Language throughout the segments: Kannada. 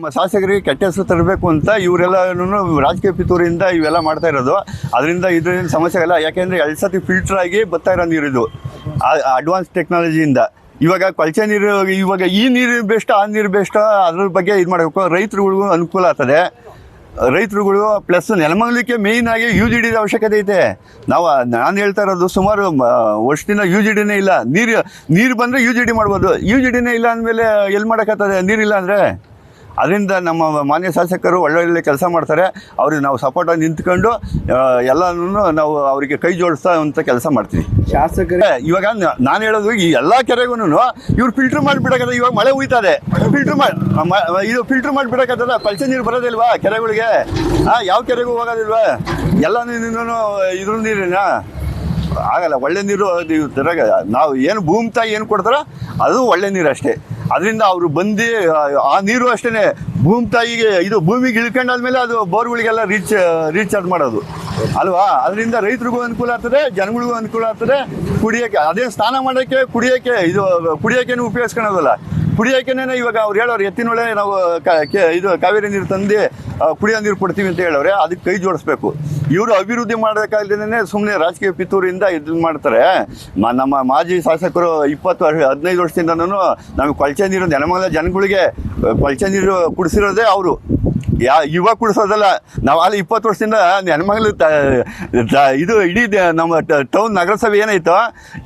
ನಮ್ಮ ಶಾಸಕರಿಗೆ ಕೆಟ್ಟ ಹೆಸರು ತರಬೇಕು ಅಂತ ಇವರೆಲ್ಲ ರಾಜಕೀಯ ಪಿತೂರಿಂದ ಇವೆಲ್ಲ ಮಾಡ್ತಾ ಇರೋದು. ಅದರಿಂದ ಇದರಿಂದ ಸಮಸ್ಯೆ ಯಾಕೆಂದ್ರೆ ಎರಡು ಸತಿ ಫಿಲ್ಟರ್ ಆಗಿ ಬರ್ತಾ ಇರೋ ನೀರು ಇದು ಅಡ್ವಾನ್ಸ್ ಟೆಕ್ನಾಲಜಿಯಿಂದ ಇವಾಗ ಕೊಳಚೆ ನೀರು, ಇವಾಗ ಈ ನೀರು ಬೆಸ್ಟ್ ಆ ನೀರು ಬೆಸ್ಟ್ ಅದ್ರ ಬಗ್ಗೆ ಇದು ಮಾಡಬೇಕು. ರೈತರುಗಳಿಗೂ ಅನುಕೂಲ ಆಗ್ತದೆ. ರೈತರುಗಳು ಪ್ಲಸ್ ನೆಲಮಂಗಲಕ್ಕೆ ಮೇಯ್ನ್ ಆಗಿ ಯು ಜಿ ಡಿ ಅವಶ್ಯಕತೆ ಐತೆ. ನಾವು, ನಾನು ಹೇಳ್ತಾ ಇರೋದು ಸುಮಾರು ವರ್ಷದಿಂದ ಯು ಜಿ ಡಿನೇ ಇಲ್ಲ. ನೀರು ನೀರು ಬಂದರೆ ಯು ಜಿ ಡಿ ಮಾಡ್ಬೋದು. ಯು ಜಿ ಡಿನೇ ಇಲ್ಲ ಅಂದಮೇಲೆ ಎಲ್ಲಿ ಮಾಡೋಕ್ಕಾಗ್ತದೆ? ನೀರಿಲ್ಲ ಅಂದರೆ? ಅದರಿಂದ ನಮ್ಮ ಮಾನ್ಯ ಶಾಸಕರು ಒಳ್ಳೊಳ್ಳೆ ಕೆಲಸ ಮಾಡ್ತಾರೆ. ಅವ್ರಿಗೆ ನಾವು ಸಪೋರ್ಟಾಗಿ ನಿಂತ್ಕೊಂಡು ಎಲ್ಲನೂ ನಾವು ಅವರಿಗೆ ಕೈ ಜೋಡಿಸ್ತಾ ಅಂತ ಕೆಲಸ ಮಾಡ್ತೀವಿ. ಶಾಸಕರೇ ಇವಾಗ ನಾನು ಹೇಳೋದು ಈ ಎಲ್ಲ ಕೆರೆಗೂ ಇವ್ರು ಫಿಲ್ಟರ್ ಮಾಡಿಬಿಡಕದ ಇವಾಗ ಮಳೆ ಹುಯ್ತದೆ ಫಿಲ್ಟರ್ ಮಾಡಿ ಇದು ಫಿಲ್ಟರ್ ಮಾಡಿಬಿಡಕತ್ತದ ಪಲ್ಚೆ ನೀರು ಬರೋದಿಲ್ವಾ ಕೆರೆಗಳಿಗೆ? ಹಾಂ ಯಾವ ಕೆರೆಗೂ ಹೋಗೋದಿಲ್ವಾ? ಎಲ್ಲ ನೀನು ಇದ್ರ ನೀರಿನ? ಆಗಲ್ಲ ಒಳ್ಳೆ ನೀರು ಅದು ನಾವು ಏನು ಭೂಮಿ ತಾಯಿ ಏನು ಕೊಡ್ತಾರೋ ಅದು ಒಳ್ಳೆ ನೀರು ಅಷ್ಟೇ. ಅದರಿಂದ ಅವರು ಬಂದು ಆ- ನೀರು ಅಷ್ಟೇ ಭೂಮಿ ತಾಯಿಗೆ ಇದು ಭೂಮಿಗೆ ಇಳ್ಕೊಂಡಾದ್ಮೇಲೆ ಅದು ಬೋರ್ಗಳಿಗೆಲ್ಲ ರೀಚ್, ರೀಚಾರ್ಜ್ ಮಾಡೋದು. ಅಲ್ವಾ? ಅದರಿಂದ ರೈತರಿಗೂ ಅನುಕೂಲ ಆಗ್ತದೆ, ಜನಗಳಿಗೂ ಅನುಕೂಲ ಆಗ್ತದೆ. ಕುಡಿಯೋಕೆ ಅದೇ ಸ್ನಾನ ಮಾಡೋಕ್ಕೆ ಕುಡಿಯೋಕೆ ಇದು ಕುಡಿಯೋಕೆನು ಉಪಯೋಗಿಸ್ಕೊಳೋದಲ್ಲ. ಕುಡಿಯೋಕೆನೇ ಇವಾಗ ಅವ್ರು ಹೇಳೋರು ಎತ್ತಿನೊಳೆ ನಾವು ಇದು ಕಾವೇರಿ ನೀರು ತಂದು ಕುಡಿಯೋ ನೀರು ಕೊಡ್ತೀವಿ ಅಂತ ಹೇಳೋರೆ, ಅದಕ್ಕೆ ಕೈ ಜೋಡಿಸ್ಬೇಕು. ಇವರು ಅಭಿವೃದ್ಧಿ ಮಾಡಬೇಕಾದ್ರೆ ಸುಮ್ಮನೆ ರಾಜಕೀಯ ಪಿತೂರಿಂದ ಇದು ಮಾಡ್ತಾರೆ. ನಮ್ಮ ಮಾಜಿ ಶಾಸಕರು ಇಪ್ಪತ್ತು ವರ್ಷ, ಹದಿನೈದು ವರ್ಷದಿಂದನೂ ನಮಗೆ ಕೊಳಚೆ ನೀರು ನೆನಮಲ್ಲ ಜನಗಳಿಗೆ ಕೊಳಚೆ ನೀರು ಕುಡಿಸಿರೋದೇ ಅವರು. ಯಾ ಇವಾಗ ಕುಡಿಸೋದಲ್ಲ ನಾವು ಅಲ್ಲಿ ಇಪ್ಪತ್ತು ವರ್ಷದಿಂದ ತ- ಇದು ಇಡೀ ನಮ್ಮ ಟೌನ್ ನಗರಸಭೆ ಏನಾಯ್ತು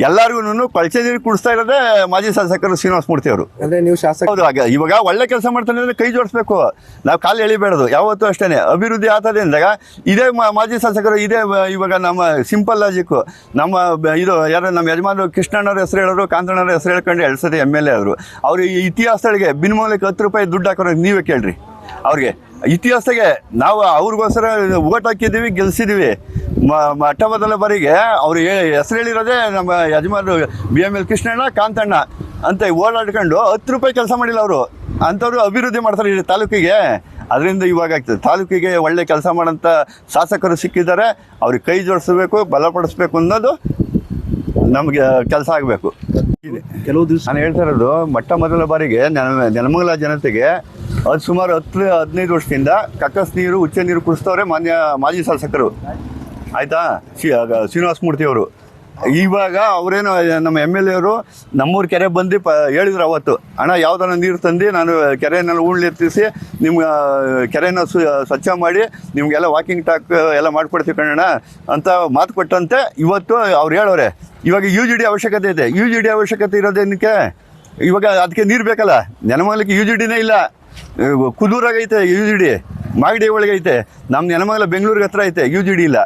ಎಲ್ಲರಿಗೂ ಕೊಳಚೆ ನೀರು ಕುಡಿಸ್ತಾ ಇರೋದೇ ಮಾಜಿ ಶಾಸಕರು ಶ್ರೀನಿವಾಸ ಮೂರ್ತಿ ಅವರು. ಅಂದ್ರೆ ನೀವು ಶಾಸಕ ಹೌದು ಇವಾಗ ಒಳ್ಳೆ ಕೆಲಸ ಮಾಡ್ತಾನೆ ಅಂದ್ರೆ ಕೈ ಜೋಡಿಸ್ಬೇಕು. ನಾವು ಕಾಲು ಎಳಿಬೇಡದು. ಯಾವತ್ತೂ ಅಷ್ಟೇ ಅಭಿವೃದ್ಧಿ ಆಗ್ತದೆ ಅಂದಾಗ ಇದೇ ಮಾ- ಮಾಜಿ ಶಾಸಕರು ಇದೇ ಇವಾಗ ನಮ್ಮ ಸಿಂಪಲ್ ಲಾಜಿಕ್ಕು ನಮ್ಮ ಇದು ಯಾರು ನಮ್ಮ ಯಜಮಾನರು ಕೃಷ್ಣಣ್ಣವ್ರ ಹೆಸರು ಹೇಳೋರು ಕಾಂತಣ್ಣವ್ರ ಹೆಸರು ಹೇಳ್ಕೊಂಡು ಎರಡು ಸತಿ ಎಂ ಎಲ್ ಎ ಅವರು ಅವರು ಈ ಇತಿಹಾಸಗಳಿಗೆ ಬಿನ್ಮೂಲಕ್ಕೆ ಹತ್ತು ರೂಪಾಯಿ ದುಡ್ಡು ಹಾಕೋರು ನೀವೇ ಕೇಳ್ರಿ. ಅವ್ರಿಗೆ ಇತಿಹಾಸಗೆ ನಾವು ಅವ್ರಿಗೋಸ್ಕರ ಓಟ್ ಹಾಕಿದ್ದೀವಿ, ಗೆಲ್ಸಿದ್ದೀವಿ. ಮೊಟ್ಟ ಬಾರಿಗೆ ಅವ್ರು ಹೆಸರು ಹೇಳಿರೋದೇ ನಮ್ಮ ಯಜಮಾನರು B M L Krishnanna, Kanthanna ಅಂತ ಓಡಾಡ್ಕೊಂಡು ಹತ್ತು ರೂಪಾಯಿ ಕೆಲಸ ಮಾಡಿಲ್ಲ ಅವರು. ಅಂಥವ್ರು ಅಭಿವೃದ್ಧಿ ಮಾಡ್ತಾರೆ ಈ ತಾಲೂಕಿಗೆ. ಅದರಿಂದ ಇವಾಗ ಆಗ್ತದೆ. ತಾಲೂಕಿಗೆ ಒಳ್ಳೆ ಕೆಲಸ ಮಾಡೋಂಥ ಶಾಸಕರು ಸಿಕ್ಕಿದ್ದಾರೆ. ಅವ್ರಿಗೆ ಕೈ ಜೋಡಿಸ್ಬೇಕು ಬಲಪಡಿಸ್ಬೇಕು ಅನ್ನೋದು ನಮಗೆ ಕೆಲಸ ಆಗಬೇಕು. ಕೆಲವು ದಿವಸ ನಾನು ಹೇಳ್ತಾ ಇರೋದು ಮೊಟ್ಟ ಮೊದಲ ಬಾರಿಗೆ ನೆಲ ನೆಲಮಂಗಲ ಜನತೆಗೆ ಅದು ಸುಮಾರು ಹತ್ತು ಹದಿನೈದು ವರ್ಷದಿಂದ ಕಕ್ಕಸ್ ನೀರು ಉಚ್ಚ ನೀರು ಕುಡಿಸ್ತವ್ರೆ ಮಾನ್ಯ ಮಾಜಿ ಶಾಸಕರು. ಆಯಿತಾ? ಶ್ರೀನಿವಾಸ ಮೂರ್ತಿ ಅವರು ಇವಾಗ ಅವರೇನು, ನಮ್ಮ ಎಂ ಎಲ್ ಎವರು ನಮ್ಮೂರು ಕೆರೆ ಬಂದು ಪ, ಹೇಳಿದ್ರು ಅವತ್ತು, ಅಣ್ಣ ಯಾವ್ದಾರ ನೀರು ತಂದು ನಾನು ಕೆರೆಯನ್ನು ಉಳ್ಳೆತ್ತಿಸಿ ನಿಮ್ಮ ಕೆರೆನ ಸ್ವಚ್ಛ ಮಾಡಿ, ನಿಮಗೆಲ್ಲ ವಾಕಿಂಗ್ ಟಾಕ್ ಎಲ್ಲ ಮಾಡಿಕೊಡ್ತೀವಿ ಕಣಣ್ಣ ಅಂತ ಮಾತು ಕೊಟ್ಟಂತೆ. ಇವತ್ತು ಅವ್ರು ಹೇಳೋರೆ, ಇವಾಗ ಯು ಜಿ ಡಿ ಅವಶ್ಯಕತೆ ಇದೆ ಯು ಜಿ ಡಿ ಅವಶ್ಯಕತೆ ಇರೋದೇನಕ್ಕೆ ಇವಾಗ ಅದಕ್ಕೆ ನೀರು ಬೇಕಲ್ಲ, ನೆಲಮಂಗಲಕ್ಕೆ ಯು ಜಿ ಡಿನೇ ಇಲ್ಲ. ಕುದೂರಾಗೈತೆ ಯು ಜಿ ಡಿ ಮಾಗಡಿ ಒಳಗೆ ಐತೆ. ನಮ್ಮ ನೆಲಮಂಗಲ ಬೆಂಗಳೂರಿಗೆ ಹತ್ರ ಐತೆ ಯು ಜಿ ಡಿ ಇಲ್ಲ.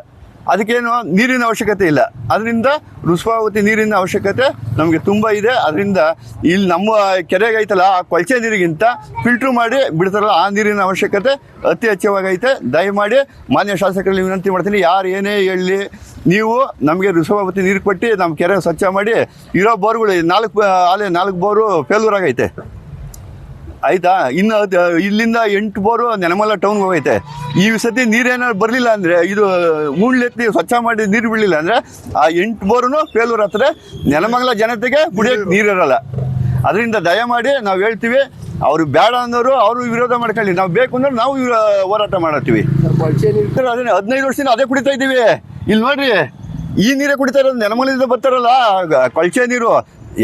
ಅದಕ್ಕೇನು ನೀರಿನ ಅವಶ್ಯಕತೆ ಇಲ್ಲ. ಅದರಿಂದ ರುಸ್ವಾವತಿ ನೀರಿನ ಅವಶ್ಯಕತೆ ನಮಗೆ ತುಂಬ ಇದೆ. ಅದರಿಂದ ಇಲ್ಲಿ ನಮ್ಮ ಕೆರೆಗೆ ಐತಲ್ಲ, ಆ ಕೊಳಚೆ ನೀರಿಗಿಂತ ಫಿಲ್ಟ್ರ್ ಮಾಡಿ ಬಿಡ್ತಾರಲ್ಲ, ಆ ನೀರಿನ ಅವಶ್ಯಕತೆ ಅತಿ ಹೆಚ್ಚವಾಗೈತೆ ದಯಮಾಡಿ ಮಾನ್ಯ ಶಾಸಕರಲ್ಲಿ ವಿನಂತಿ ಮಾಡ್ತೀನಿ, ಯಾರು ಏನೇ ಹೇಳಲಿ ನೀವು ನಮಗೆ ಋಷಭಾವತಿ ನೀರು ಕೊಟ್ಟು ನಮ್ಮ ಕೆರೆ ಸ್ವಚ್ಛ ಮಾಡಿ, ಇರೋ ಬೋರ್ಗಳು ನಾಲ್ಕು ಆಲೆ ನಾಲ್ಕು ಬೋರು ಫೇಲ್ಯೂರ್ ಆಗೈತೆ. ಆಯ್ತಾ? ಇನ್ನು ಇಲ್ಲಿಂದ ಎಂಟು ಬೋರು ನೆಲಮಲ ಟೌನ್ಗೆ ಹೋಗೈತೆ. ಈ ಸತಿ ನೀರೇನಾದ್ರು ಬರಲಿಲ್ಲ ಅಂದರೆ, ಇದು ಉಣ್ಲೆತ್ತಿ ಸ್ವಚ್ಛ ಮಾಡಿ ನೀರು ಬಿಡಲಿಲ್ಲ ಅಂದರೆ, ಆ ಎಂಟು ಬೋರು ಫೇಲ್ಯೂರ್ ಹತ್ರ ನೆಲಮಂಗಲ ಜನತೆಗೆ ಕುಡಿಯೋಕ್ಕೆ ನೀರಿರಲ್ಲ ಅದರಿಂದ ದಯಮಾಡಿ ನಾವು ಹೇಳ್ತೀವಿ, ಅವರು ಬೇಡ ಅನ್ನೋರು ಅವರು ವಿರೋಧ ಮಾಡ್ಕೊಳ್ಳಿ. ನಾವು ಬೇಕು ಅಂದ್ರೆ ನಾವು ಹೋರಾಟ ಮಾಡತ್ತೀವಿ ಅದನ್ನೇ ಹದಿನೈದು ವರ್ಷದಿಂದ ಅದೇ ಕುಡಿತಾ ಇದ್ದೀವಿ. ಇಲ್ಲಿ ನೋಡ್ರಿ, ಈ ನೀರೇ ಕುಡಿತಾ ಇರೋದು ನೆಲಮಲಿಂದ ಬರ್ತಾರಲ್ಲ ಕೊಳಚೆ ನೀರು.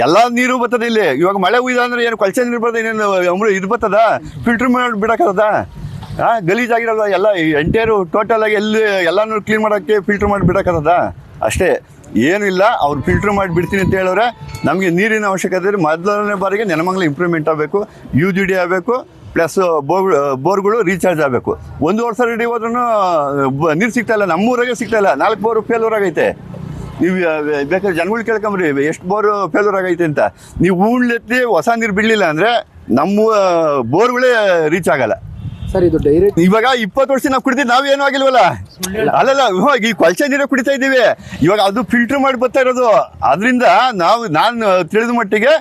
ಎಲ್ಲ ನೀರು ಬರ್ತದೆ ಇಲ್ಲಿ. ಇವಾಗ ಮಳೆ ಹುಯ್ದ ಅಂದ್ರೆ ಏನು ಕೊಳಚೆ ನೀರು ಬರ್ತದೆ ಏನೇನು ಇದು ಬರ್ತದ? ಫಿಲ್ಟರ್ ಮಾಡಿ ಬಿಡಕ್ಕದ ಹಾಂ ಗಲೀಜಾಗಿರಲ್ಲ ಎಲ್ಲ ಎಂಟೇರು ಟೋಟಲ್ ಆಗಿ ಎಲ್ಲಿ ಎಲ್ಲಾನು ಕ್ಲೀನ್ ಮಾಡೋಕ್ಕೆ ಫಿಲ್ಟರ್ ಮಾಡಿ ಬಿಡಕ್ಕದ ಅಷ್ಟೇ. ಏನಿಲ್ಲ ಅವ್ರು ಫಿಲ್ಟರ್ ಮಾಡಿ ಬಿಡ್ತೀನಿ ಅಂತ ಹೇಳೋರೆ, ನಮಗೆ ನೀರಿನ ಅವಶ್ಯಕತೆ ಇದ್ರೆ ಮೊದಲನೇ ಬಾರಿಗೆ ನೆಲಮಂಗಲ ಇಂಪ್ರೂವ್ಮೆಂಟ್ ಆಗಬೇಕು ಯು ಜಿ ಡಿ ಆಗಬೇಕು ಪ್ಲಸ್ ಬೋರ್, ಬೋರ್ಗಳು ರೀಚಾರ್ಜ್ ಆಗಬೇಕು. ಒಂದು ವರ್ಷ ರೆಡಿ ಹೋದ್ರೂ ನೀರು ಸಿಗ್ತಾ ಇಲ್ಲ, ನಮ್ಮೂರಾಗೆ ಸಿಗ್ತಾ ಇಲ್ಲ, ನಾಲ್ಕು ಬೋರ್ ಫೇಲ್ಯೂರ್ ಆಗೈತೆ ನೀವು ಬೇಕಾದ್ರೆ ಜನಗಳು ಕೇಳ್ಕೊಂಬ್ರಿ ಎಷ್ಟು ಬೋರ್ ಫೇಲ್ಯೂರ್ ಆಗೈತೆ ಅಂತ. ನೀವು ಉಳ್ಳೆತ್ತಿ ಹೊಸ ನೀರು ಬಿಡಲಿಲ್ಲ ಅಂದರೆ ನಮ್ಮ ಬೋರ್ಗಳೇ ರೀಚ್ ಆಗಲ್ಲ. ಸರ್ ಇದು ಡೈರೆಕ್ಟ್ ಇವಾಗ ಇಪ್ಪತ್ತು ವರ್ಷ ನಾವು ಕುಡಿತೀವಿ ನಾವು ಏನೂ ಆಗಿಲ್ವಲ್ಲ? ಅಲ್ಲಲ್ಲ ಇವಾಗ ಈ ಕೊಳಚೆ ನೀರು ಕುಡಿತಾ ಇದ್ದೀವಿ. ಇವಾಗ ಅದು ಫಿಲ್ಟರ್ ಮಾಡಿ ಬರ್ತಾ ಇರೋದು. ಅದರಿಂದ ನಾವು ನಾನು ತಿಳಿದ ಮಟ್ಟಿಗೆ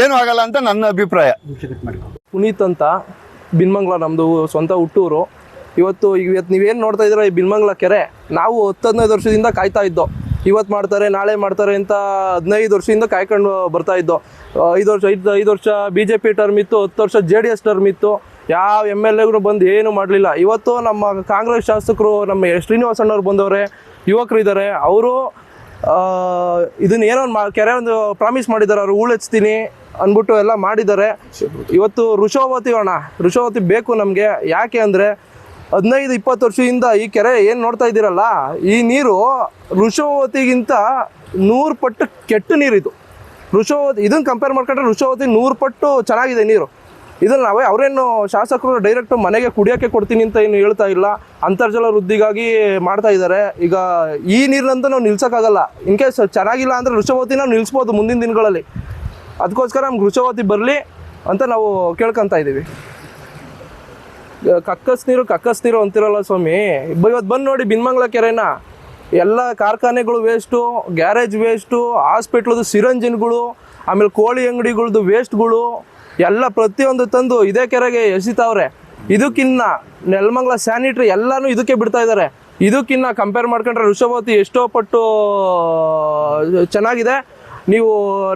ಏನೂ ಆಗಲ್ಲ ಅಂತ ನನ್ನ ಅಭಿಪ್ರಾಯ. ಪುನೀತ್ ಅಂತ ಬಿನ್ಮಂಗ್ಲ ನಮ್ಮದು ಸ್ವಂತ ಹುಟ್ಟೂರು. ಇವತ್ತು ಇವತ್ತು ನೀವೇನು ನೋಡ್ತಾ ಇದ್ದೀರ ಈ ಬಿನ್ಮಂಗ್ಲ ಕೆರೆ? ನಾವು ಹತ್ತು ಹದಿನೈದು ವರ್ಷದಿಂದ ಕಾಯ್ತಾ ಇದ್ದೋ. ಇವತ್ತು ಮಾಡ್ತಾರೆ ನಾಳೆ ಮಾಡ್ತಾರೆ ಅಂತ ಹದಿನೈದು ವರ್ಷದಿಂದ ಕಾಯ್ಕೊಂಡು ಬರ್ತಾ ಇದ್ದೋ. ಐದು ವರ್ಷ ಐದು ಐದು ವರ್ಷ ಬಿ ಜೆ ಪಿ ಟರ್ಮ್ ಇತ್ತು ಹತ್ತು ವರ್ಷ ಜೆ ಡಿ ಎಸ್ ಟರ್ಮ್ ಇತ್ತು. ಯಾವ ಎಂ ಎಲ್ ಎಗಳು ಬಂದು ಏನು ಮಾಡಲಿಲ್ಲ. ಇವತ್ತು ನಮ್ಮ ಕಾಂಗ್ರೆಸ್ ಶಾಸಕರು ನಮ್ಮ ಶ್ರೀನಿವಾಸ ಅಣ್ಣವ್ರು ಬಂದವರೆ ಯುವಕರು ಇದ್ದಾರೆ. ಅವರು ಇದನ್ನ ಏನೋ ಒಂದು ಮಾ ಕೆರೆ ಒಂದು ಪ್ರಾಮಿಸ್ ಮಾಡಿದ್ದಾರೆ. ಅವ್ರು ಹೂಳೆಚ್ತೀನಿ ಅಂದ್ಬಿಟ್ಟು ಎಲ್ಲ ಮಾಡಿದ್ದಾರೆ. ಇವತ್ತು ಋಷೋವತಿ ಅಣ್ಣ ಋಷೋವತಿ ಬೇಕು ನಮಗೆ. ಯಾಕೆ ಅಂದರೆ ಹದಿನೈದು, ಇಪ್ಪತ್ತು ವರ್ಷದಿಂದ ಈ ಕೆರೆ ಏನು ನೋಡ್ತಾ ಇದ್ದೀರಲ್ಲ, ಈ ನೀರು ಋಷವತಿಗಿಂತ ನೂರು ಪಟ್ಟು ಕೆಟ್ಟ ನೀರಿದು. ಋಷಭವತಿ ಇದನ್ನು ಕಂಪೇರ್ ಮಾಡ್ಕೊಂಡ್ರೆ ಋಷಭವತಿ ನೂರು ಪಟ್ಟು ಚೆನ್ನಾಗಿದೆ ನೀರು. ಇದನ್ನ ನಾವೇ ಅವರೇನು ಶಾಸಕರು ಡೈರೆಕ್ಟ್ ಮನೆಗೆ ಕುಡಿಯೋಕ್ಕೆ ಕೊಡ್ತೀನಿ ಅಂತ ಏನು ಹೇಳ್ತಾ ಇಲ್ಲ. ಅಂತರ್ಜಲ ವೃದ್ಧಿಗಾಗಿ ಮಾಡ್ತಾ ಇದ್ದಾರೆ ಈಗ ಈ ನೀರಿನಂತೂ ನಾವು ನಿಲ್ಸೋಕ್ಕಾಗಲ್ಲ. ಇನ್ ಕೇಸ್ ಚೆನ್ನಾಗಿಲ್ಲ ಅಂದರೆ ಋಷವತಿ ನಾವು ನಿಲ್ಲಿಸ್ಬೋದು ಮುಂದಿನ ದಿನಗಳಲ್ಲಿ. ಅದಕ್ಕೋಸ್ಕರ ನಮ್ಗೆ ಋಷಭವತಿ ಬರಲಿ ಅಂತ ನಾವು ಕೇಳ್ಕೊತಾ ಇದ್ದೀವಿ ಕಕ್ಕಸ್ ನೀರು ಕಕ್ಕಸ್ ನೀರು ಅಂತಿರಲ್ಲ ಸ್ವಾಮಿ. ಇವತ್ತು ಬಂದು ನೋಡಿ ಬಿನ್ಮಂಗ್ಲ ಕೆರೆನ. ಎಲ್ಲ ಕಾರ್ಖಾನೆಗಳು ವೇಸ್ಟು ಗ್ಯಾರೇಜ್ ವೇಸ್ಟು ಹಾಸ್ಪಿಟ್ಲದು ಸಿರಂಜಿನ್ಗಳು, ಆಮೇಲೆ ಕೋಳಿ ಅಂಗಡಿಗಳದ್ದು ವೇಸ್ಟ್ಗಳು ಎಲ್ಲ ಪ್ರತಿಯೊಂದು ತಂದು ಇದೇ ಕೆರೆಗೆ ಎಸಿತಾವ್ರೆ. ಇದಕ್ಕಿನ್ನ ನೆಲಮಂಗ್ಲ ಸ್ಯಾನಿಟ್ರಿ ಎಲ್ಲಾನು ಇದಕ್ಕೆ ಬಿಡ್ತಾ ಇದ್ದಾರೆ ಇದಕ್ಕಿನ್ನ ಕಂಪೇರ್ ಮಾಡ್ಕೊಂಡ್ರೆ ಋಷಭವತಿ ಎಷ್ಟೋ ಪಟ್ಟು ಚೆನ್ನಾಗಿದೆ. ನೀವು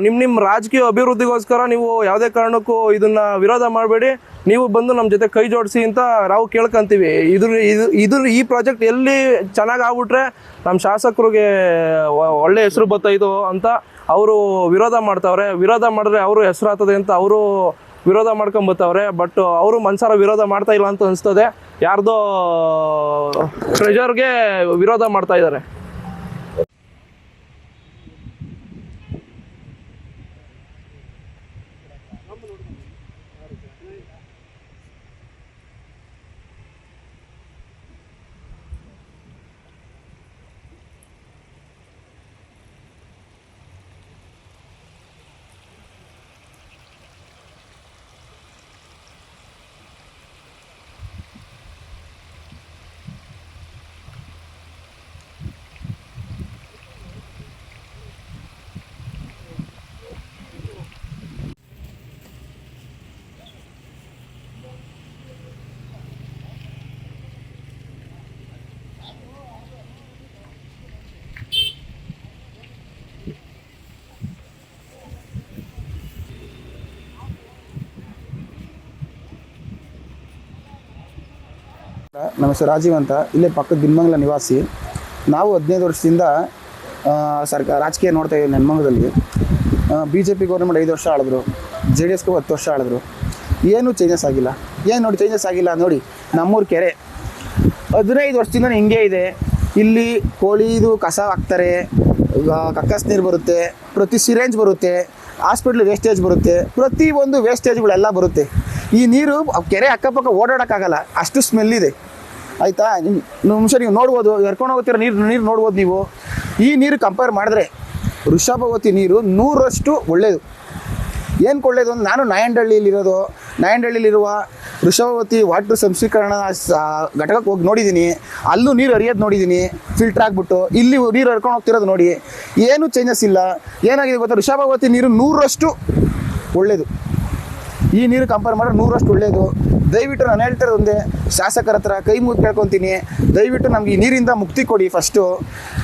ನಿಮ್ಮ ನಿಮ್ಮ ರಾಜಕೀಯ ಅಭಿವೃದ್ಧಿಗೋಸ್ಕರ ನೀವು ಯಾವುದೇ ಕಾರಣಕ್ಕೂ ಇದನ್ನ ವಿರೋಧ ಮಾಡಬೇಡಿ. ನೀವು ಬಂದು ನಮ್ಮ ಜೊತೆ ಕೈ ಜೋಡಿಸಿ ಅಂತ ನಾವು ಕೇಳ್ಕೊಂತೀವಿ. ಇದು ಇದು, ಇದ್ರ ಈ ಪ್ರಾಜೆಕ್ಟ್ ಎಲ್ಲಿ ಚೆನ್ನಾಗಿ ಆಗ್ಬಿಟ್ರೆ ನಮ್ಮ ಶಾಸಕರಿಗೆ ಒಳ್ಳೆ ಹೆಸರು ಬತ್ತೈದು ಅಂತ ಅವರು ವಿರೋಧ ಮಾಡ್ತಾವ್ರೆ. ವಿರೋಧ ಮಾಡಿದ್ರೆ ಅವರು ಹೆಸರು ಆಗ್ತದೆ ಅಂತ ಅವರು ವಿರೋಧ ಮಾಡ್ಕೊಂಬತ್ತವ್ರೆ ಬಟ್ ಅವರು ಮನ್ಸಾರ ವಿರೋಧ ಮಾಡ್ತಾ ಇಲ್ಲ ಅಂತ ಅನಿಸ್ತದೆ. ಯಾರ್ದೋ ಪ್ರೆಷರ್ಗೆ ವಿರೋಧ ಮಾಡ್ತಾ ಇದ್ದಾರೆ ನಮ್ಮ ಹೆಸರು ರಾಜೀವ್ ಅಂತ. ಇಲ್ಲೇ ಪಕ್ಕದ ಗಿನ್ಮಂಗ್ಲ ನಿವಾಸಿ. ನಾವು ಹದಿನೈದು ವರ್ಷದಿಂದ ಸರ್ಕಾರ ರಾಜಕೀಯ ನೋಡ್ತಾ ಇದ್ದೀವಿ ನೆನ್ಮಂಗದಲ್ಲಿ ಬಿ ಜೆ ಪಿ ಗೌರ್ಮೆಂಟ್ ಐದು ವರ್ಷ ಆಳಿದ್ರು. ಜೆ ಡಿ ಎಸ್ಗೆ ಹತ್ತು ವರ್ಷ ಆಳಿದ್ರು. ಏನೂ ಚೇಂಜಸ್ ಆಗಿಲ್ಲ. ಏನು ನೋಡಿ ಚೇಂಜಸ್ ಆಗಿಲ್ಲ ನೋಡಿ, ನಮ್ಮೂರು ಕೆರೆ. ಹದಿನೈದು ವರ್ಷದಿಂದ ಹಿಂಗೆ ಇದೆ. ಇಲ್ಲಿ ಕೋಳಿದು ಕಸ ಹಾಕ್ತಾರೆ. ಕಕ್ಕಸ್ ನೀರು ಬರುತ್ತೆ. ಪ್ರತಿ ಸಿರೇಂಜ್ ಬರುತ್ತೆ. ಹಾಸ್ಪಿಟ್ಲ್ ವೇಸ್ಟೇಜ್ ಬರುತ್ತೆ. ಪ್ರತಿ ಒಂದು ವೇಸ್ಟೇಜ್ಗಳೆಲ್ಲ ಬರುತ್ತೆ. ಈ ನೀರು ಕೆರೆ ಅಕ್ಕಪಕ್ಕ ಓಡಾಡೋಕ್ಕಾಗಲ್ಲ. ಅಷ್ಟು ಸ್ಮೆಲ್ ಇದೆ. ಆಯಿತಾ? ನಿಮಿಷ ನೀವು ನೋಡ್ಬೋದು, ಎರ್ಕೊಂಡು ಹೋಗ್ತೀರ ನೀರು ನೀರು ನೋಡ್ಬೋದು ನೀವು. ಈ ನೀರು ಕಂಪೇರ್ ಮಾಡಿದ್ರೆ ವೃಷಭವತಿ ನೀರು ನೂರಷ್ಟು ಒಳ್ಳೆಯದು ಏನು ಒಳ್ಳೇದು ಅಂದ್ರೆ ನಾನು ನಾಯಂಡಹಳ್ಳಿಲಿರೋದು ನಾಯಂಡಹಳ್ಳಿಲಿರುವ ವೃಷಭವತಿ ವಾಟರ್ ಸಂಸ್ಕರಣ ಘಟಕಕ್ಕೆ ಹೋಗಿ ನೋಡಿದ್ದೀನಿ. ಅಲ್ಲೂ ನೀರು ಹರಿಯೋದು ನೋಡಿದ್ದೀನಿ. ಫಿಲ್ಟರ್ ಆಗಿಬಿಟ್ಟು ಇಲ್ಲಿ ನೀರು ಹರ್ಕೊಂಡು ಹೋಗ್ತಿರೋದು ನೋಡಿ. ಏನೂ ಚೇಂಜಸ್ ಇಲ್ಲ. ಏನಾಗಿದೆ ಗೊತ್ತಾ? ವೃಷಭವತಿ ನೀರು ನೂರಷ್ಟು ಒಳ್ಳೆಯದು ಈ ನೀರು ಕಂಪೇರ್ ಮಾಡಿದ್ರೆ ನೂರಷ್ಟು ಒಳ್ಳೆಯದು ದಯವಿಟ್ಟು ನಾನು ಹೇಳ್ತಾರೆ ಒಂದೇ, ಶಾಸಕರ ಹತ್ರ ಕೈ ಮುಗಿ ಕೇಳ್ಕೊತೀನಿ. ದಯವಿಟ್ಟು ನಮಗೆ ಈ ನೀರಿಂದ ಮುಕ್ತಿ ಕೊಡಿ ಫಸ್ಟು.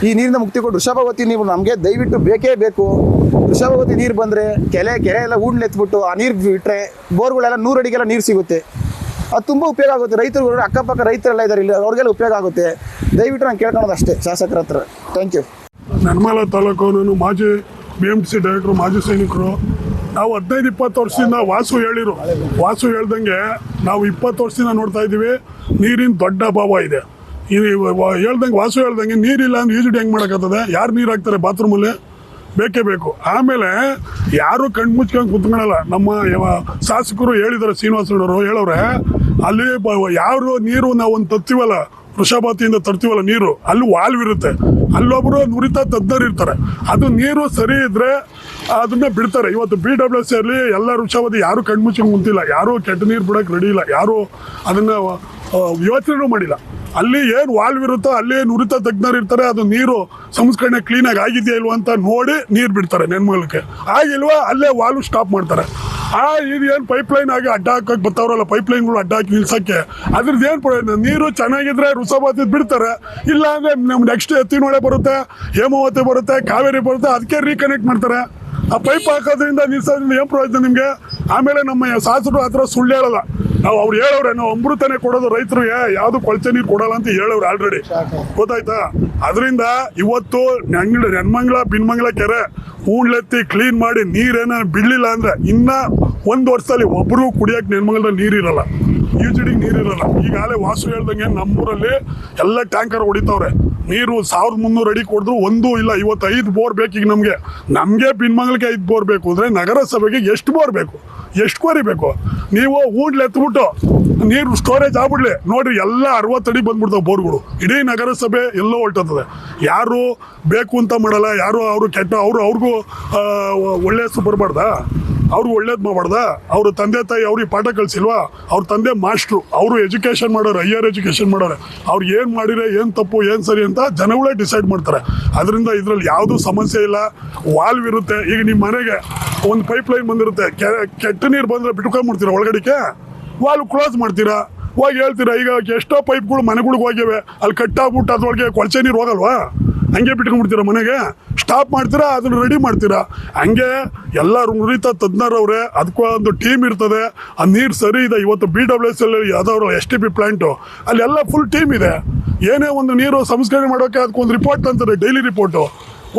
ಈ ನೀರಿಂದ ಮುಕ್ತಿ ಕೊಡಿ. ವೃಷಭಾವತಿ ನೀವು ನಮಗೆ ದಯವಿಟ್ಟು ಬೇಕೇ ಬೇಕು. ವೃಷಭಾವತಿ ನೀರು ಬಂದರೆ ಕೆಲೆ ಕೆರೆ ಎಲ್ಲ ಹೂಡ್ಲೆತ್ಬಿಟ್ಟು ಆ ನೀರು ಬಿಟ್ಟರೆ ಬೋರ್ಗಳೆಲ್ಲ ನೂರು ಅಡಿಗೆಲ್ಲ ನೀರು ಸಿಗುತ್ತೆ. ಅದು ತುಂಬ ಉಪಯೋಗ ಆಗುತ್ತೆ. ರೈತರು, ಅಕ್ಕಪಕ್ಕ ರೈತರೆಲ್ಲ ಇದ್ದಾರೆ ಇಲ್ಲಿ, ಅವ್ರಿಗೆಲ್ಲ ಉಪಯೋಗ ಆಗುತ್ತೆ. ದಯವಿಟ್ಟು ನಾನು ಕೇಳ್ಕೊಳೋದು ಅಷ್ಟೇ, ಶಾಸಕರ ಹತ್ರ. ಥ್ಯಾಂಕ್ ಯು ನಿರ್ಮಲ ತಾಲೂಕು ಮಾಜಿ ಬಿ ಎಂ ಟಿ ಸಿ ಡೈರೆಕ್ಟ್ರು ಮಾಜಿ ಸೈನಿಕರು ನಾವು ಹದಿನೈದು, ಇಪ್ಪತ್ತು ವರ್ಷದಿಂದ ವಾಸು ಹೇಳಿರು. ವಾಸು ಹೇಳ್ದಂಗೆ ನಾವು ಇಪ್ಪತ್ತು ವರ್ಷದಿಂದ ನೋಡ್ತಾ ಇದ್ದೀವಿ, ನೀರಿನ ದೊಡ್ಡ ಅಭಾವ ಇದೆ. ಈ ಹೇಳ್ದಂಗೆ, ವಾಸು ಹೇಳ್ದಂಗೆ ನೀರಿಲ್ಲ ಅಂದ್ರೆ ಈಜುಡಿ ಹೆಂಗೆ ಮಾಡೋಕ್ಕಾಗ್ತದೆ? ಯಾರು ನೀರು ಹಾಕ್ತಾರೆ? ಬಾತ್ರೂಮಲ್ಲಿ ಬೇಕೇ ಬೇಕು. ಆಮೇಲೆ ಯಾರು ಕಣ್ಣು ಮುಚ್ಕೊಂಡು ಕುತ್ಕೊಳ್ಳಲ್ಲ ನಮ್ಮ ಶಾಸಕರು ಹೇಳಿದ್ದಾರೆ ಶ್ರೀನಿವಾಸನವರು ಹೇಳೋರೆ ಅಲ್ಲಿ ಯಾರು ನೀರು ನಾವು ಒಂದು ತರ್ತೀವಲ್ಲ, ವೃಷಭಾತಿಯಿಂದ ತರ್ತೀವಲ್ಲ ನೀರು, ಅಲ್ಲಿ ವಾಲ್ವ್ ಇರುತ್ತೆ ಅಲ್ಲೊಬ್ರು ನುರಿತ ತಜ್ಞರು ಇರ್ತಾರೆ ಅದು ನೀರು ಸರಿ ಇದ್ರೆ ಅದನ್ನ ಬಿಡ್ತಾರೆ. ಇವತ್ತು ಬಿ ಡಬ್ಲ್ಯೂ ಎಸ್ ಅಲ್ಲಿ ಎಲ್ಲ ವೃಕ್ಷಾವಧಿ ಯಾರು ಕಣ್ಮುಚ್ಚಿ ಮುಂತಿಲ್ಲ ಯಾರು ಕೆಟ್ಟ ನೀರು ಬಿಡಕ್ಕೆ ರೆಡಿ ಇಲ್ಲ. ಯಾರು ಅದನ್ನ ಯೋಚನೆನೂ ಮಾಡಿಲ್ಲ. ಅಲ್ಲಿ ಏನು ವಾಲ್ವ್ ಇರುತ್ತೋ, ಅಲ್ಲಿ ಉರಿತ ತಜ್ಞರು ಇರ್ತಾರೆ, ಅದು ನೀರು ಸಂಸ್ಕರಣೆ ಕ್ಲೀನಾಗಿ ಆಗಿದೆಯಾ ಇಲ್ವಾ ಅಂತ ನೋಡಿ ನೀರು ಬಿಡ್ತಾರೆ ನೆನ್ಮಗಳಕ್ಕೆ ಆಗಿಲ್ವಾ ಅಲ್ಲೇ ವಾಲ್ವ್ ಸ್ಟಾಪ್ ಮಾಡ್ತಾರೆ. ಆ, ಇದು ಏನು ಪೈಪ್ ಲೈನ್ ಆಗಿ ಅಡ್ಡ ಹಾಕಕ್ಕೆ ಬರ್ತಾವ್ರಲ್ಲ ಪೈಪ್ ಲೈನ್ಗಳು ಅಡ್ಡ ಹಾಕಿ ನಿಲ್ಸಕ್ಕೆ. ಅದ್ರದ್ದು ಏನು ಪ್ರಯೋಜನ ನೀರು ಚೆನ್ನಾಗಿದ್ರೆ ಋಷಭಾತಿ ಬಿಡ್ತಾರೆ. ಇಲ್ಲ ಅಂದ್ರೆ ನಮ್ ನೆಕ್ಸ್ಟ್ ಎತ್ತಿನೊಳೆ ಬರುತ್ತೆ, ಹೇಮಾವತಿ ಬರುತ್ತೆ, ಕಾವೇರಿ ಬರುತ್ತೆ, ಅದಕ್ಕೆ ರೀಕನೆಕ್ಟ್ ಮಾಡ್ತಾರೆ. ಆ ಪೈಪ್ ಹಾಕೋದ್ರಿಂದ ನಿಲ್ಸೋದ್ರಿಂದ ಏನು ಪ್ರಯೋಜನ ನಿಮಗೆ? ಆಮೇಲೆ ನಮ್ಮ ಶಾಸಕರು ಹತ್ರ ಸುಳ್ಳು ಹೇಳಲ್ಲ. ನಾವು ಅವ್ರು ಹೇಳವ್ರೆ, ನಾವು ಅಮೃತನೇ ಕೊಡೋದು ರೈತರಿಗೆ ಯಾವುದು ಕೊಳಚೆ ನೀರು ಕೊಡಲ್ಲ ಅಂತ ಹೇಳೋರು ಆಲ್ರೆಡಿ ಗೊತ್ತಾಯ್ತಾ? ಅದರಿಂದ ಇವತ್ತು ನೆಂಗ್ಳ ನೆನ್ಮಂಗ್ಲ, ಬಿನ್ಮಂಗ್ಲ ಕೆರೆ ಹೂಣ್ಲೆತ್ತಿ ಕ್ಲೀನ್ ಮಾಡಿ ನೀರೇನ ಬಿಡಲಿಲ್ಲ ಅಂದ್ರೆ ಇನ್ನ ಒಂದು ವರ್ಷದಲ್ಲಿ ಒಬ್ರು ಕುಡಿಯಕ್ಕೆ ನೆನ್ಮಂಗ್ಲದಲ್ಲಿ ನೀರಿರಲ್ಲ. ಯೂಜಿಡಿಗೆ ನೀರಿರಲ್ಲ. ಈಗಾಗಲೇ ವಾಸು ಹೇಳ್ದಂಗೆ ನಮ್ಮೂರಲ್ಲಿ ಎಲ್ಲ ಟ್ಯಾಂಕರ್ ಹೊಡಿತವ್ರೆ. ನೀರು ಸಾವಿರದ ಮುನ್ನೂರು ಅಡಿ ಕೊಡಿದ್ರು ಒಂದು ಇಲ್ಲ. ಇವತ್ತೈದು ಬೋರ್ ಬೇಕು ಈಗ ನಮಗೆ. ನಮಗೆ ಬಿನ್ಮಂಗ್ಲಕ್ಕೆ ಐದು ಬೋರ್ ಬೇಕು. ಅಂದರೆ ನಗರಸಭೆಗೆ ಎಷ್ಟು ಬೋರ್ ಬೇಕು? ಎಷ್ಟು ಕೋರಿ ಬೇಕು? ನೀವು ಎತ್ಬಿಟ್ಟು ನೀರು ಸ್ಟೋರೇಜ್ ಆಗ್ಬಿಡ್ಲಿ. ನೋಡಿರಿ, ಎಲ್ಲ ಅರವತ್ತು ಅಡಿ ಬಂದ್ಬಿಡ್ತಾವೆ ಬೋರ್ಗಳು. ಇಡೀ ನಗರಸಭೆ ಎಲ್ಲೋ ಹೊಲ್ಟತ್ತದೆ ಯಾರು ಬೇಕು ಅಂತ ಮಾಡಲ್ಲ. ಯಾರು ಅವರು ಕೆಟ್ಟ, ಅವರು ಅವ್ರಿಗೂ ಒಳ್ಳೆ ಹೆಸರು ಬರಬಾರ್ದಾ? ಅವ್ರು ಒಳ್ಳೇದು ಮಾಡಬಾರ್ದ? ಅವ್ರ ತಂದೆ ತಾಯಿ ಅವ್ರಿಗೆ ಪಾಠ ಕಲ್ಸಿಲ್ವಾ ಅವ್ರ ತಂದೆ ಮಾಸ್ಟ್ರು, ಅವರು ಎಜುಕೇಷನ್ ಮಾಡೋರು, ಹೈಯರ್ ಎಜುಕೇಷನ್ ಮಾಡೋರು. ಅವ್ರು ಏನು ಮಾಡಿದ್ರೆ ಏನು ತಪ್ಪು, ಏನು ಸರಿ ಅಂತ ಜನಗಳೇ ಡಿಸೈಡ್ ಮಾಡ್ತಾರೆ. ಅದರಿಂದ ಇದರಲ್ಲಿ ಯಾವುದೂ ಸಮಸ್ಯೆ ಇಲ್ಲ. ವಾಲ್ವ್ ಇರುತ್ತೆ. ಈಗ ನಿಮ್ಮ ಮನೆಗೆ ಒಂದು ಪೈಪ್ ಲೈನ್ ಬಂದಿರುತ್ತೆ. ಕೆಟ್ಟ ನೀರು ಬಂದರೆ ಬಿಟ್ಕೊಂಡ್ಬಿಡ್ತೀರಾ ಒಳಗಡೆಗೆ? ವಾಲ್ವ್ ಕ್ಲೋಸ್ ಮಾಡ್ತೀರಾ? ಹೋಗಿ ಹೇಳ್ತೀರಾ, ಈಗ ಎಷ್ಟೋ ಪೈಪ್ಗಳು ಮನೆಗಳಿಗೆ ಹೋಗ್ಯವೆ. ಅಲ್ಲಿ ಕಟ್ಟಾಗ್ಬಿಟ್ಟು ಅದ್ರೊಳಗೆ ಕೊಳಚೆ ನೀರು ಹೋಗಲ್ವಾ? ಹಂಗೆ ಬಿಟ್ಕೊಂಡ್ಬಿಡ್ತೀರಾ ಮನೆಗೆ? ಸ್ಟಾಪ್ ಮಾಡ್ತೀರಾ? ಅದನ್ನ ರೆಡಿ ಮಾಡ್ತೀರಾ? ಹಂಗೆ ಎಲ್ಲ ನುರಿತ ತಜ್ಞರವ್ರೆ ಅದಕ್ಕೂ ಒಂದು ಟೀಮ್ ಇರ್ತದೆ. ಆ ನೀರು ಸರಿ ಇದೆ. ಇವತ್ತು ಬಿ ಡಬ್ಲ್ಯೂ ಎಸ್ ಎಲ್ ಯಾವ್ದಾದ್ರು ಎಸ್ ಟಿ ಪಿ ಪ್ಲಾಂಟು ಅಲ್ಲೆಲ್ಲ ಫುಲ್ ಟೀಮ್ ಇದೆ. ಏನೇ ಒಂದು ನೀರು ಸಂಸ್ಕರಣೆ ಮಾಡೋಕೆ ಅದಕ್ಕೊಂದು ರಿಪೋರ್ಟ್ ಅಂತಾರೆ ಡೈಲಿ ರಿಪೋರ್ಟು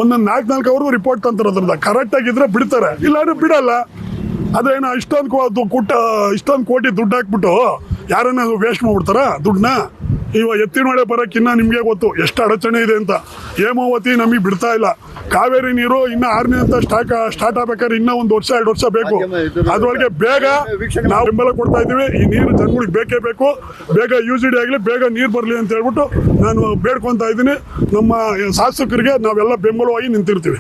ಒಂದೊಂದು ನಾಲ್ಕು ನಾಲ್ಕು ಅವ್ರಿಗೂ ರಿಪೋರ್ಟ್ ತಂತಾರೆ ಅದ್ರದ್ದು. ಕರೆಕ್ಟಾಗಿದ್ರೆ ಬಿಡ್ತಾರೆ. ಇಲ್ಲಾಂದ್ರೆ ಬಿಡಲ್ಲ. ಅದೇನೋ ಇಷ್ಟೊಂದು ಕೋ ಇಷ್ಟೊಂದು ಕೋಟಿ ದುಡ್ಡು ಹಾಕ್ಬಿಟ್ಟು ಯಾರನ್ನ ವೇಸ್ಟ್ ಮಾಡ್ಬಿಡ್ತಾರ? ದುಡ್ಡನ್ನ? ಇವಾಗ ಎತ್ತಿನೊಳೆ ಬರೋಕ್ಕಿನ್ನ ನಿಮಗೆ ಗೊತ್ತು ಎಷ್ಟು ಅಡಚಣೆ ಇದೆ ಅಂತ. ಹೇಮಾವತಿ ನಮಗೆ ಬಿಡ್ತಾ ಇಲ್ಲ. ಕಾವೇರಿ ನೀರು ಇನ್ನು ಆರನೇ ಅಂತ ಸ್ಟಾಕ್ ಸ್ಟಾರ್ಟ್ ಆಗ್ಬೇಕಾದ್ರೆ ಇನ್ನೂ ಒಂದು ವರ್ಷ ಎರಡು ವರ್ಷ ಬೇಕು. ಅದರೊಳಗೆ ಬೇಗ ನಾವು ಬೆಂಬಲ ಕೊಡ್ತಾ ಇದ್ದೀವಿ. ಈ ನೀರು ಜನಗಳಿಗೆ ಬೇಕೇ ಬೇಕು. ಬೇಗ ಯು ಜಿ ಡಿ ಆಗಲಿ ಬೇಗ ನೀರು ಬರಲಿ ಅಂತ ಹೇಳ್ಬಿಟ್ಟು ನಾನು ಬೇಡ್ಕೊತಾ ಇದ್ದೀನಿ. ನಮ್ಮ ಶಾಸಕರಿಗೆ ನಾವೆಲ್ಲ ಬೆಂಬಲವಾಗಿ ನಿಂತಿರ್ತೀವಿ.